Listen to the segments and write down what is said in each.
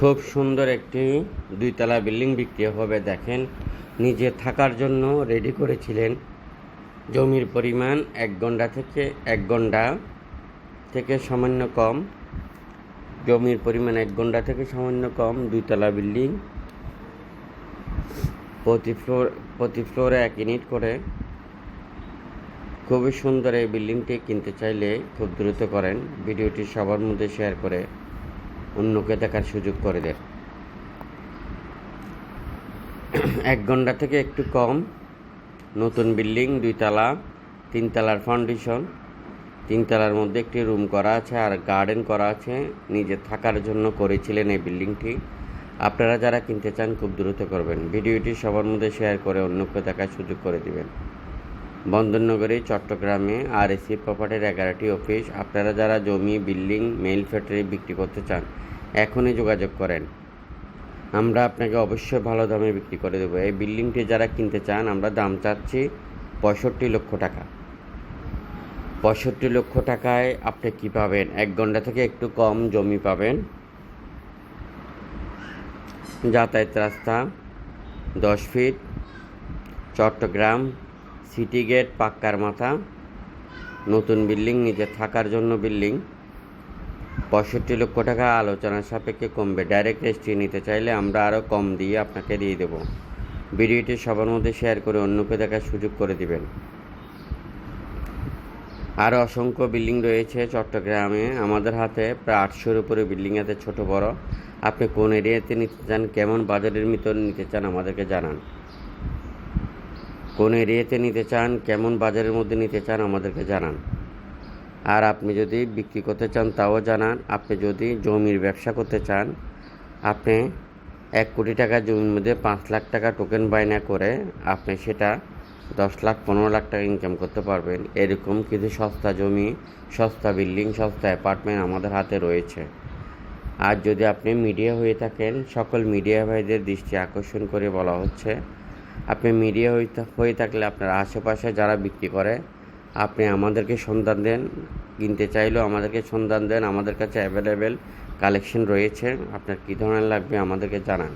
খুব সুন্দর একটি দুইতলা বিল্ডিং বিক্রি হবে, দেখেন। নিজে থাকার জন্য রেডি করেছিলেন। জমির পরিমাণ এক ঘণ্টা থেকে, এক ঘণ্টা থেকে সামান্য কম। জমির পরিমাণ এক ঘণ্টা থেকে সামান্য কম, দুইতলা বিল্ডিং। প্রতি ফ্লোর, প্রতি ফ্লোরে এক ইউনিট করে। খুবই সুন্দর এই বিল্ডিংটি, কিনতে চাইলে খুব দ্রুত করেন। ভিডিওটি সবার মধ্যে শেয়ার করে অন্যকে দেখার সুযোগ করে দেন এক ঘণ্টা থেকে একটু কম। নতুন বিল্ডিং, দুইতলা, তিনতলার ফাউন্ডেশন তিনতলার মধ্যে একটি রুম করা আছে আর গার্ডেন করা আছে। নিজে থাকার জন্য করেছিলেন এই বিল্ডিংটি। আপনারা যারা কিনতে চান খুব দ্রুত করবেন। ভিডিওটি সবার মধ্যে শেয়ার করে অন্যকে দেখার সুযোগ করে দিবেন। বন্দরনগরী, চট্টগ্রামে আর এসি প্রপার্টির এগারোটি অফিস। আপনারা যারা জমি, বিল্ডিং, মেইল ফ্যাক্টরি বিক্রি করতে চান, এখনই যোগাযোগ করেন। আমরা আপনাকে অবশ্যই ভালো দামে বিক্রি করে দেবো। এই বিল্ডিংটি যারা কিনতে চান, আমরা দাম চাচ্ছি পঁয়ষট্টি লক্ষ টাকা। পঁয়ষট্টি লক্ষ টাকায় আপনি কি পাবেন? এক ঘণ্টা থেকে একটু কম জমি পাবেন। যাতায়াত রাস্তা দশ ফিট, চট্টগ্রাম সিটি গেট পাক্কার মাথা, নতুন বিল্ডিং, নিজে থাকার জন্য বিল্ডিং। পঁয়ষট্টি লক্ষ টাকা আলোচনার সাপেক্ষে কমবে। ডাইরেক্ট রেজিস্ট্রি নিতে চাইলে আমরা আরও কম দিয়ে আপনাকে দিয়ে দেবো। ভিডিওটি সবার মধ্যে শেয়ার করে অন্যকে দেখার সুযোগ করে দিবেন। আরও অসংখ্য বিল্ডিং রয়েছে চট্টগ্রামে। আমাদের হাতে প্রায় আটশোর উপরে বিল্ডিং আছে, ছোট বড়। আপনি কোন এরিয়াতে নিতে চান, কেমন বাজারের ভিতর নিতে চান আমাদেরকে জানান। কোন এরিয়াতে নিতে চান, কেমন বাজারের মধ্যে নিতে চান আমাদেরকে জানান। আর আপনি যদি বিক্রি করতে চান তাও জানান, আপনি যদি জমির ব্যবসা করতে চান, আপনি এক কোটি টাকা জমির মধ্যে পাঁচ লাখ টাকা টোকেন বায়না করে আপনি সেটা দশ লাখ, পনেরো লাখ টাকা ইনকাম করতে পারবেন। এরকম কিছু সস্তা জমি, সস্তা বিল্ডিং সস্তা অ্যাপার্টমেন্ট আমাদের হাতে রয়েছে। আর যদি আপনি মিডিয়া হয়ে থাকেন, সকল মিডিয়া ভাইদের দৃষ্টি আকর্ষণ করে বলা হচ্ছে আপনি মিডিয়া হয়ে থাকলে আপনার আশেপাশে যারা বিক্রি করে, আপনি আমাদেরকে সন্ধান দেন। কিনতে চাইলেও আমাদেরকে সন্ধান দেন। আমাদের কাছে অ্যাভেলেবেল কালেকশন রয়েছে। আপনার কী ধরনের লাগবে আমাদেরকে জানান।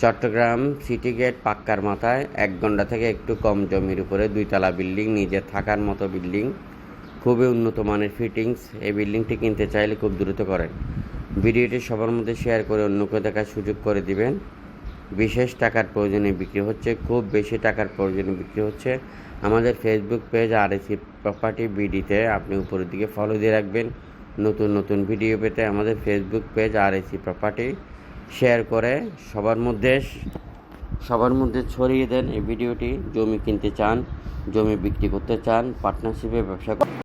চট্টগ্রাম সিটি গেট পাক্কার মাথায়, এক ঘণ্টা থেকে একটু কম জমির উপরে দুইতলা বিল্ডিং নিজে থাকার মতো বিল্ডিং খুবই উন্নত মানের ফিটিংস এই বিল্ডিংটি কিনতে চাইলে খুব দ্রুত করেন। ভিডিওটি সবার মধ্যে শেয়ার করে অন্যকে দেখার সুযোগ করে দিবেন। বিশেষ টাকার প্রয়োজনে বিক্রি হচ্ছে, খুব বেশি টাকার প্রয়োজনে বিক্রি হচ্ছে। আমাদের Facebook page R AC property বিডিতে আপনি উপরের দিকে ফলো দিয়ে রাখবেন। নতুন নতুন ভিডিও পেতে আমাদের Facebook page R AC property share করে সবার মধ্যে সবার মধ্যে ছড়িয়ে দেন এই ভিডিওটি জমি কিনতে চান, জমি বিক্রি করতে চান পার্টনারশিপে ব্যবসা